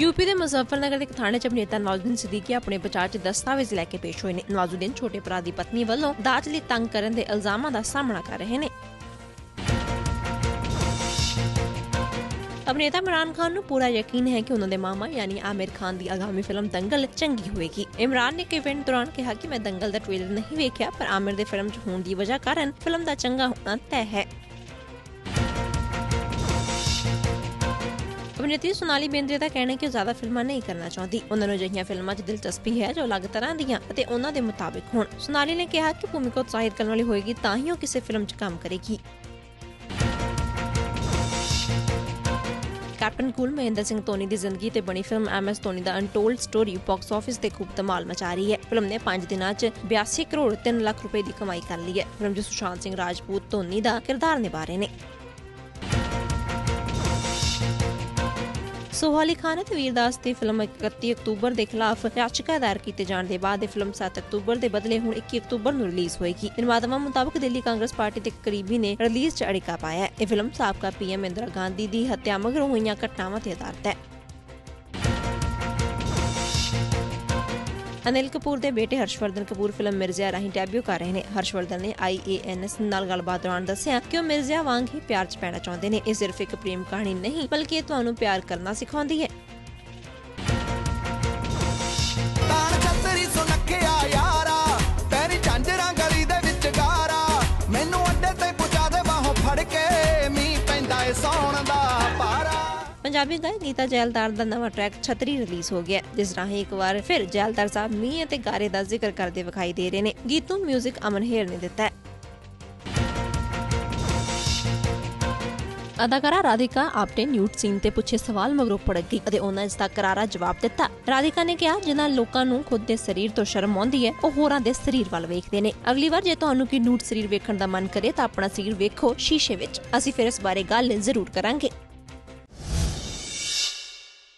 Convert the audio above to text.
UP ਦੇ ਮੁਜ਼ੱਫਰਨਗਰ ਦੇ ਥਾਣੇ 'ਚ ਅਭਿਨੇਤਾ ਨਵਾਜ਼ੁਦੀਨ ਸਿੱਦੀਕੀ ਆਪਣੇ ਬਚਾਅ 'ਚ ਦਸਤਾਵੇਜ਼ ਲੈ ਕੇ ਪੇਸ਼ ਹੋਏ ਨੇ। ਨਵਾਜ਼ੁਦੀਨ ਛੋਟੇ ਭਰਾ ਦੀ ਪਤਨੀ ਵੱਲੋਂ ਦਾਜ ਲਈ ਤੰਗ ਕਰਨ ਦੇ ਇਲਜ਼ਾਮਾਂ ਦਾ ਸਾਹਮਣਾ ਕਰ ਰਹੇ ਨੇ। ਅਭਿਨੇਤਾ ਇਮਰਾਨ ਖਾਨ ਨੂੰ ਪੂਰਾ ਯਕੀਨ ਹੈ ਕਿ ਉਹਨਾਂ ਦੇ ਮਾਮਾ ਯਾਨੀ ਆਮਿਰ ਖਾਨ ਦੀ ਆਗਾਮੀ ਫਿਲਮ ਦੰਗਲ ਚੰਗੀ ਹੋਏਗੀ ਇਮਰਾਨ ਨੇ ਇੱਕ ਇਵੈਂਟ ਦੌਰਾਨ ਕਿਹਾ ਕਿ ਮੈਂ ਦੰਗਲ ਦਾ ਟ੍ਰੇਲਰ ਨਹੀਂ ਵੇਖਿਆ, ਪਰ ਆਮਿਰ ਦੇ ਫਿਲਮ 'ਚ ਹੋਣ ਦੀ ਵਜ੍ਹਾ ਕਾਰਨ ਫਿਲਮ ਦਾ ਚੰਗਾ ਹੋਣਾ ਤੈਅ ਹੈ। ਅਭਿਨੇਤਰੀ ਸੋਨਾਲੀ ਬੇਂਦਰੇ ਦਾ ਕਹਿਣਾ ਹੈ ਕਿ ਉਹ ਜ਼ਿਆਦਾ ਫਿਲਮਾਂ ਨਹੀਂ ਕਰਨਾ ਚਾਹੁੰਦੀ। ਉਹਨਾਂ ਨੂੰ ਅਜਿਹੀਆਂ ਫਿਲਮਾਂ 'ਚ ਦਿਲਚਸਪੀ ਹੈ ਜੋ ਅਲੱਗ ਤਰ੍ਹਾਂ ਦੀਆਂ ਅਤੇ ਉਹਨਾਂ ਦੇ ਮੁਤਾਬਿਕ ਹੋਣ। ਸੋਨਾਲੀ ਨੇ ਕਿਹਾ ਕਿ ਭੂਮਿਕਾ ਉਤਸ਼ਾਹਿਤ ਕਰਨ ਵਾਲੀ ਹੋਏਗੀ ਤਾਂ ਹੀ ਉਹ ਕਿਸੇ ਫਿਲਮ 'ਚ ਕੰਮ ਕਰੇਗੀ। ਕੈਪਟਨ ਕੂਲ ਮਹਿੰਦਰ ਸਿੰਘ ਧੋਨੀ ਦੀ ਜ਼ਿੰਦਗੀ ਤੇ ਬਣੀ film MS Dhoni the untold story box office ਤੇ ਖੂਬ ਧਮਾਲ ਮਚਾ ਰਹੀ ਹੈ। ਫਿਲਮ ਨੇ 5 ਦਿਨਾਂ 'ਚ 82 ਕਰੋੜ 3 ਲੱਖ ਰੁਪਏ ਦੀ ਕਮਾਈ ਕਰ ਲਈ ਹੈ। ਫਿਲਮ 'ਚ ਸੁਸ਼ਾਂਤ ਸਿੰਘ ਰਾਜਪੂਤ ਧੋਨੀ ਦਾ ਕਿਰਦਾਰ ਨਿਭਾ ਰਹੇ ਨੇ। ਸੋਹਾਲੀ ਖਾਨ ਅਤੇ ਵੀਰਦਾਸ ਦੀ ਫਿਲਮ 31 ਅਕਤੂਬਰ ਦੇ ਖਿਲਾਫ ਯਾਚਕਾ ਦਾਇਰ ਕੀਤੇ ਜਾਣ ਦੇ ਬਾਅਦ ਇਹ ਫਿਲਮ 7 ਅਕਤੂਬਰ ਦੇ ਬਦਲੇ ਹੁਣ 21 ਅਕਤੂਬਰ ਨੂੰ ਰਿਲੀਜ਼ ਹੋਏਗੀ। ਨਿਰਮਾਤਾਵਾਂ ਮੁਤਾਬਕ ਦਿੱਲੀ ਕਾਂਗਰਸ ਪਾਰਟੀ ਦੇ ਕਰੀਬੀ ਨੇ ਰਿਲੀਜ਼ 'ਚ ਅੜਿਕਾ ਪਾਇਆ ਹੈ। ਇਹ ਫਿਲਮ ਸਾਬਕਾ ਪੀਐਮ ਇੰਦਰਾ ਗਾਂਧੀ ਦੀ ਹੱਤਿਆ ਮਗਰੋਂ ਹੋਈਆਂ ਘਟਨਾਵਾਂ ਤੇ ਆਧਾਰਿਤ ਹੈ। ਅਨਿਲ ਕਪੂਰ ਦੇ ਬੇਟੇ ਹਰਸ਼ਵਰਧਨ ਕਪੂਰ ਫਿਲਮ ਮਿਰਜ਼ਾ ਰਾਹੀਂ ਡੈਬਿਊ ਕਰ ਰਹੇ ਨੇ। ਹਰਸ਼ਵਰਧਨ ਨੇ ਆਈਏਐਨਐਸ ਨਾਲ ਗੱਲਬਾਤ ਦੌਰਾਨ ਦੱਸਿਆ ਕਿ ਉਹ ਮਿਰਜ਼ਾ ਵਾਂਗ ਹੀ ਪਿਆਰ 'ਚ ਪੈਣਾ ਚਾਹੁੰਦੇ ਨੇ। ਇਹ ਸਿਰਫ ਇੱਕ ਪ੍ਰੇਮ ਕਹਾਣੀ ਨਹੀਂ, ਬਲਕਿ ਇਹ ਤੁਹਾਨੂੰ ਪਿਆਰ ਕਰਨਾ ਸਿਖਾਉਂਦੀ ਹੈ। ਪੰਜਾਬੀ ਗਾਇਕ ਗੀਤਾ ਜੈਲਦਾਰ ਦਾ ਨਵਾਂ ਟਰੈਕ ਛਤਰੀ ਰਿਲੀਜ਼ ਹੋ ਗਿਆ ਹੈ, ਜਿਸ ਰਾਹੀਂ ਇੱਕ ਵਾਰ ਫਿਰ ਜੈਲਦਾਰ ਸਾਹਿਬ ਮੀਂਹ ਅਤੇ ਗਾਰੇ ਦਾ ਜ਼ਿਕਰ ਕਰਦੇ ਵਿਖਾਈ ਦੇ ਰਹੇ ਨੇ। ਗੀਤ ਨੂੰ 뮤직 ਅਮਨ ਹੇਰ ਨੇ ਦਿੱਤਾ ਹੈ। ਅਦਾਕਾਰਾ ਰਾਧਿਕਾ ਆਪਟੇ ਨਿਊਟ ਸੀਨ ਤੇ ਪੁੱਛੇ ਸਵਾਲ ਮਗਰੋਂ ਭੜਕ ਗਈ ਅਤੇ ਉਹਨਾਂ ਇਸ ਦਾ ਕਰਾਰਾ ਜਵਾਬ ਦਿੱਤਾ। ਰਾਧਿਕਾ ਨੇ ਕਿਹਾ ਜਿਨ੍ਹਾਂ ਲੋਕਾਂ ਨੂੰ ਖੁਦ ਦੇ ਸਰੀਰ ਤੋਂ ਸ਼ਰਮ ਆਉਂਦੀ ਹੈ ਉਹ ਹੋਰਾਂ ਦੇ ਸਰੀਰ ਵੱਲ ਵੇਖਦੇ ਨੇ। ਅਗਲੀ ਵਾਰ ਜੇ ਤੁਹਾਨੂੰ ਕੀ ਨਿਊਟ ਸਰੀਰ ਵੇਖਣ ਦਾ ਮਨ ਕਰੇ ਤਾਂ ਆਪਣਾ ਸਰੀਰ ਵੇਖੋ ਸ਼ੀਸ਼ੇ ਵਿੱਚ। ਅਸੀਂ ਫਿਰ ਇਸ ਬਾਰੇ ਗੱਲ ਜ਼ਰੂਰ ਕਰਾਂਗੇ।